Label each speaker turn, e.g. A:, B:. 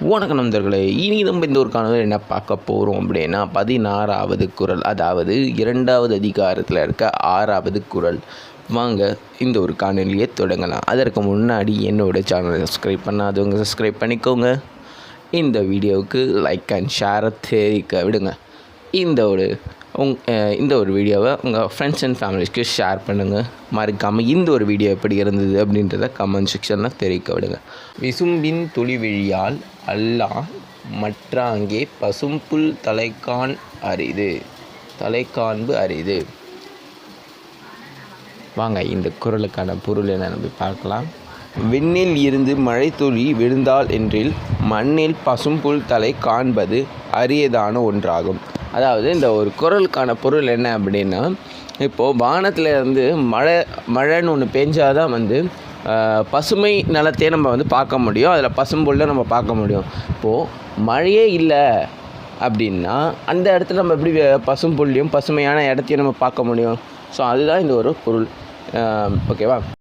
A: வணக்கம் நண்பர்களே இனி நம்ம இந்த ஒரு காணொலி என்ன பார்க்க போகிறோம் அப்படின்னா பதினாறாவது குரல் அதாவது இரண்டாவது அதிகாரத்தில் இருக்க ஆறாவது குரல். வாங்க இந்த ஒரு காணொலியை தொடங்கலாம். அதற்கு முன்னாடி என்னோட சேனலை சப்ஸ்கிரைப் பண்ணாதவங்க சப்ஸ்கிரைப் பண்ணிக்கோங்க. இந்த வீடியோவுக்கு லைக் அண்ட் ஷேரை தெரிவிக்க விடுங்க. இந்த ஒரு உங் இந்த ஒரு வீடியோவை உங்கள் ஃப்ரெண்ட்ஸ் அண்ட் ஃபேமிலிஸ்க்கு ஷேர் பண்ணுங்கள் மறக்காமல் இந்த ஒரு வீடியோ எப்படி இருந்தது அப்படின்றத கமெண்ட் செக்ஷனில் தெரிவிக்க விடுங்க. விசும்பின் துளி விழியால் அல்லாஹ் மற்றாங்கே பசும்புல் தலைக்கான் அரிது. தலைக்காண்பு அரிது. வாங்க இந்த குரலுக்கான பொருள் என்ன நம்ம பார்க்கலாம். விண்ணில் இருந்து மழைத்துளி விழுந்தால் என்றில் மண்ணில் பசும்புல் தலை காண்பது அரியதான ஒன்றாகும். அதாவது இந்த ஒரு குரலுக்கான பொருள் என்ன அப்படின்னா இப்போது வானத்தில் இருந்து மழை மழைன்னு ஒன்று பெஞ்சாதான் வந்து பசுமை நிலத்தையே நம்ம வந்து பார்க்க முடியும். அதில் பசும்புல்லை நம்ம பார்க்க முடியும். இப்போது மழையே இல்லை அப்படின்னா அந்த இடத்துல நம்ம எப்படி வே- பசும்புல்லையும் பசுமையான இடத்தையும் நம்ம பார்க்க முடியும்? ஸோ அதுதான் இந்த ஒரு பொருள். ஓகேவா?